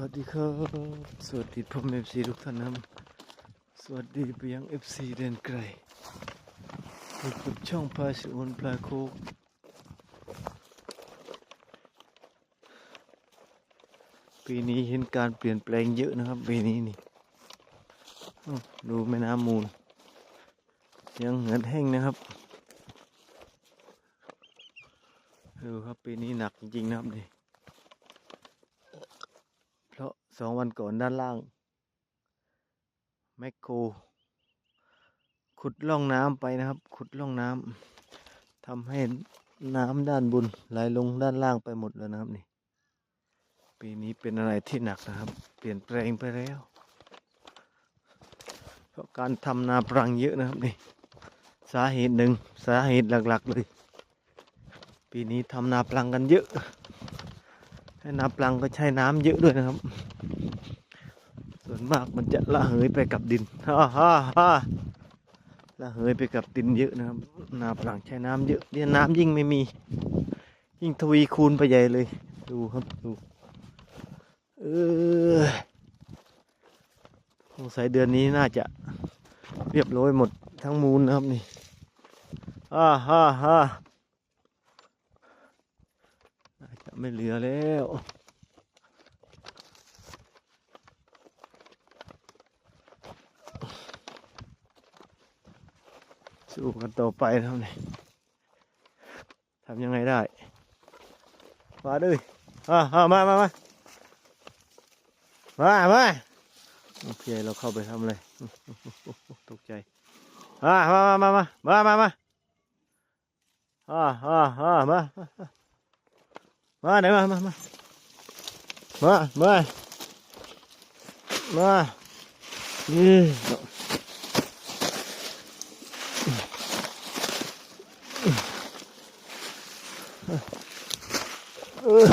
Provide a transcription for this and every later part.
วัสดีครับ สวัสดีพ่อแม่ซีทุกท่านนะครับสวัสดีไปยังเอฟซีเดนไกลอยู่กับช่องพาสิโอนปลาโคกปีนี้เห็นการเปลี่ยนแปลงเยอะนะครับปีนี้นี่ดูแม่น้ำมูล ยังเหือแห้งนะครับ ดูครับปีนี้หนักจริงๆนะครับนี่ เพราะ สองวันก่อนด้านล่าง แมคโครขุดล่องน้ำไปนะครับ ขุดล่องน้ำทำให้น้ำด้านบนไหลลงด้านล่างไปหมดแล้วนะครับนี่ ปีนี้เป็นอะไรที่หนักนะครับ เปลี่ยนแปลงไปแล้ว เพราะการทำนาปรังเยอะนะครับนี่ สาเหตุหนึ่งสาเหตุหลัก ๆ เลย ปีนี้ทำนาปรังกันเยอะ ให้นาปลังก็ใช้น้ำเยอะด้วยนะครับ ส่วนมากมันจะละเหยไปกับดินฮ่าฮ่าฮ่าละเหยไปกับดินเยอะนะครับนาปลังใช้น้ำเยอะเดี๋ยน้ำยิ่งไม่มี ยิ่งทวีคูณไปใหญ่เลย ดูครับดูเออสงสัยเดือนนี้น่าจะเรียบร้อยหมดทั้งมูลนะครับนี่ฮ่าฮ่าฮ่า น่าจะ ไม่เหลือแล้วสู้กันต่อไปนะครับนี่ทำยังไงได้มาด้วยอ่าอ่ามามามามามาโอเคเราเข้าไปทำเลยตกใจอ่ามามามามามามามาอ่าอ่าอ่ามา มาไหนมามามามามามานี่เออ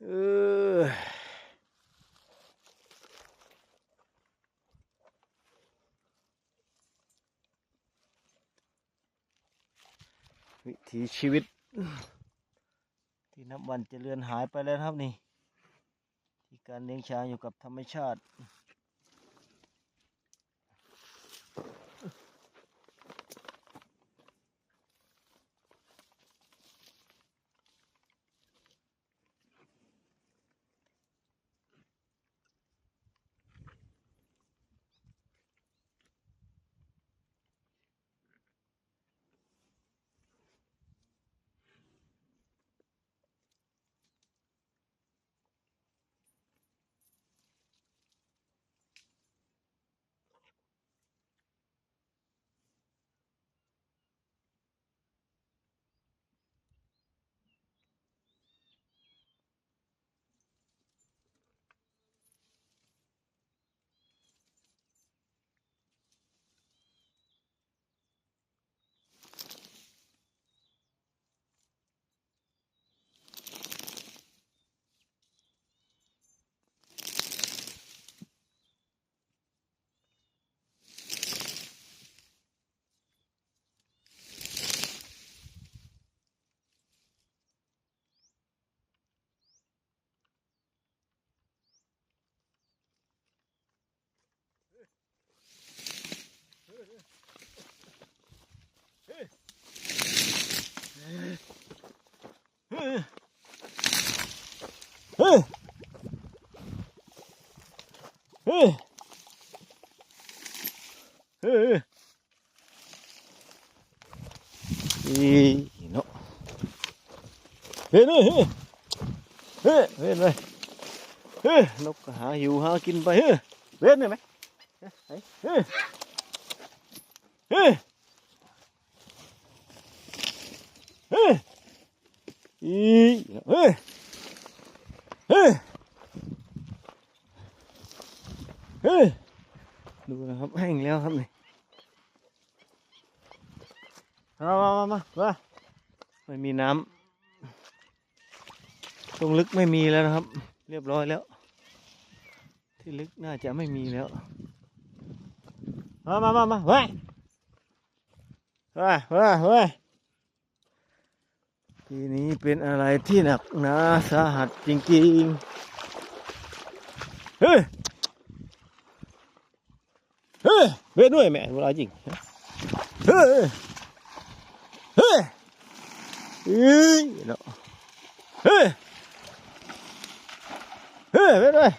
เออ วิ ถีชีวิต ที่นับวันจะเลือนหายไปแล้วครับนี่ ที่การเลี้ยงช้างอยู่กับธรรมชาติ เฮ้ยเฮ้ยเฮ้ยอีเนาะเฮ้ยเฮ้ยเฮ้ยเฮ้ยเฮ้ยเฮ้ยนกก็หาหิวหากินไปเฮ้ยเว้นได้ไหมเฮ้เฮ้ยเฮ้ยเฮ้ย อีเฮ้ยเฮ้ยเฮ้ยดูนะครับแห้งแล้วครับนี่มามามามามาไม่มีน้ำตรงลึกไม่มีแล้วนะครับ เรียบร้อยแล้ว ที่ลึกน่าจะไม่มีแล้ว มามามามาเฮ้ยเฮ้ยเฮ้ย ทีนี้เป็นอะไรที่หนักหนาสาหัสจริงๆ เฮ้ย เฮ้ยเว้ยด้วยแม่เวลาจริง เฮ้ย เฮ้ยเฮ้ยเนาะเฮ้ย เฮ้ยเว้ยด้วย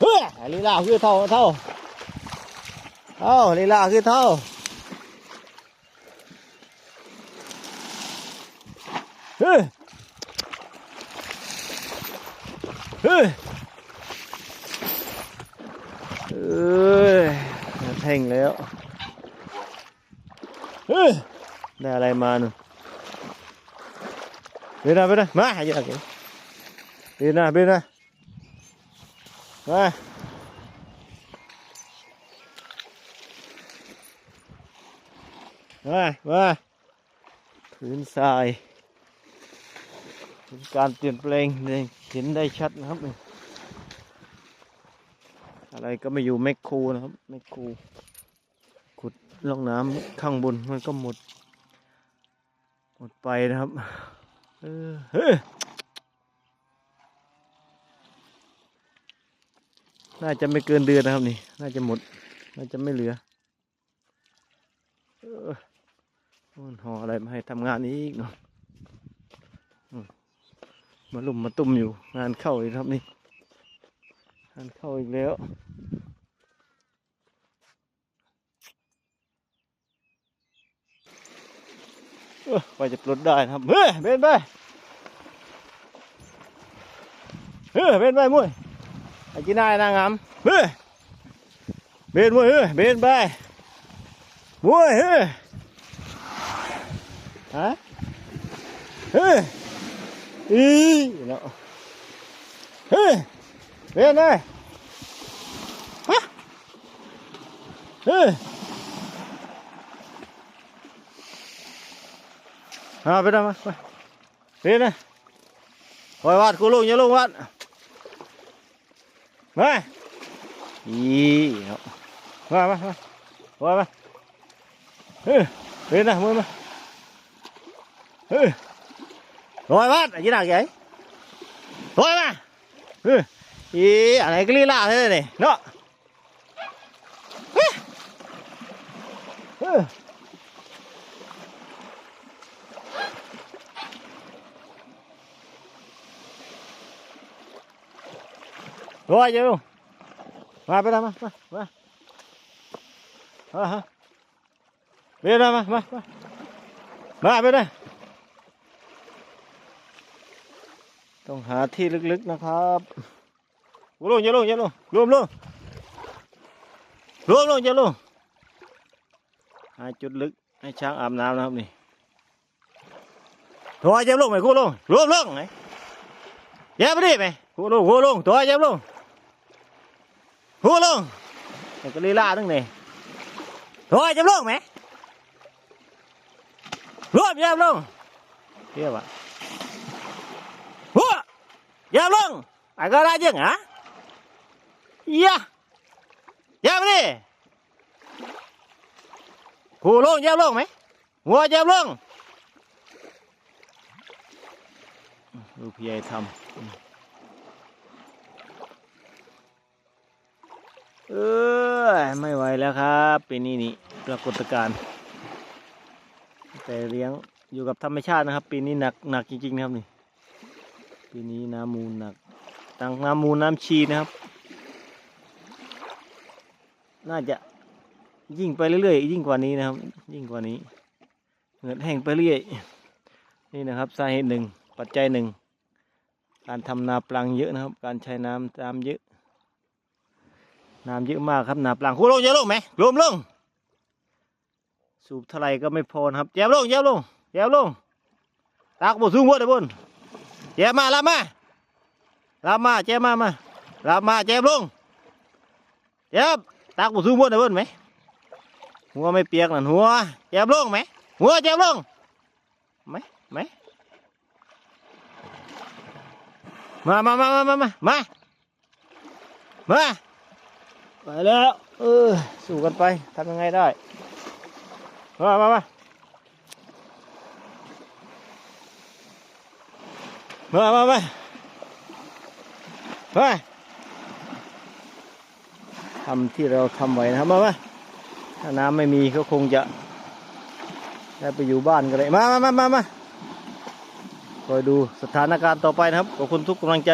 เฮ้ยลีลาคือเท่าเท่าเท่าลีลาคือเท่า เฮ้ยเฮ้ยเอ้ยแทงแล้วเฮ้ยได้อะไรมาหนูเบียนะเบียนะมาหายากเลยเบียนะเบียนะมามามาพื้นทราย เป็นการเปลี่ยนแปลงเลยเห็นได้ชัดนะครับ อะไรก็ไม่อยู่แมคโครนะครับแมคโครขุดล่องน้ำข้างบนมันก็หมด หมดไปนะครับเออเฮ้ยน่าจะไม่เกินเดือนนะครับนี่ น่าจะหมด น่าจะไม่เหลือเออมันห่ออะไรมาให้ทำงานนี้อีกเนาะ มาลุ่มมาตุ้มอยู่งานเข้าอีกครับนี่งานเข้าอีกแล้วไปจะปลดได้นะครับเฮ้ยเบนไปเฮ้ยเบนไปมุ้ยไอ้จีน่ายนางงามเฮ้ยเบนมุ้ยเฮ้ยเบนไปมุ้ยเฮ้ยฮะเฮ้ย ý nó ê, lên đây hả ê, à bên đây mà lên đây rồi bạn cố lùng nhớ lùng bạn. Đây ý nó rồi mà rồi mà. Ê, lên đây mới mà. Ê rồi bắt ở dưới nào vậy? Rồi mà ừ. ý ở này cái li lạ thế này, này. đó. Ừ. rồi chưa luôn mà bên đây mà mà mà à, bên đây mà mà mà bên đây. ต้องหาที่ลึกๆนะครับลงอย่าลงอย่าลงรวมลงรวมลงอย่าลงหาจุดลึกให้ช้างอาบน้ำนะครับนี่ถอยเจ็บลงไหมคู่ลงรวมลงไหนเจ็บไปดิไหมคู่ลงคู่ลงถอยเจ็บลง Hua luôn Này cái lì la đứng này Rồi chấm luôn mẹ Luôn chấm luôn Kia bạn Hua Chấm luôn Ai có ra chứ hả Yeah Chấm đi Hua luôn chấm luôn mẹ Hua chấm luôn Úp dây thầm เออไม่ไหวแล้วครับปีนี้นี่ปรากฏการณ์แต่เลี้ยงอยู่กับธรรมชาตินะครับ ปีนี้หนักหนักจริงๆนะครับนี่ ปีนี้น้ำมูลหนักตังน้ำมูลน้ำชีนะครับ น่าจะยิ่งไปเรื่อยๆยิ่งกว่านี้นะครับ ยิ่งกว่านี้เหงือแห้งไปเรื่อยนี่นะครับสาเหตุหนึ่งปัจจัยหนึ่งการทำนาปลังเยอะนะครับ การใช้น้ำตามเยอะน้ำเยอะมากครับนาปลังคูลงเยอะลงไหมรวมลงสูบเท่าไรก็ไม่พอครับแจมลงแจมลงแจมลงตากบสูงวัดเลยบน จมมาลามาลามาแจมมามาลามาแจมลงแจมตากบสูงวัดเลยบนไหมหัวไม่เปียกนั่นหัวแจมลงไหมหัวแจมลงไหมไหมมามามามามามามามาไปแล้วเออสู้กันไปทำยังไงได้มามามา มามามาไปทำที่เราทำไว้นะครับมามาถ้าน้ำไม่มีก็คงจะได้ไปอยู่บ้านกันเลยมามามามามาคอยดูสถานการณ์ต่อไปนะครับ ขอบคุณทุกกำลังใจ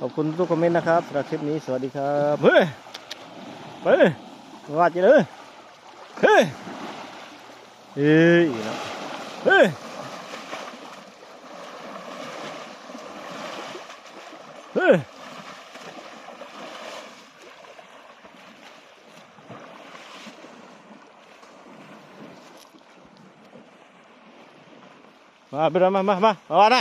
ขอบคุณทุกคอมเมนต์นะครับสำหรับคลิปนี้ สวัสดีครับ เฮ้ย ไปเลยว่าจะเลยเฮ้ย เฮ้ยนะเฮ้ย เฮ้ยมาไปเล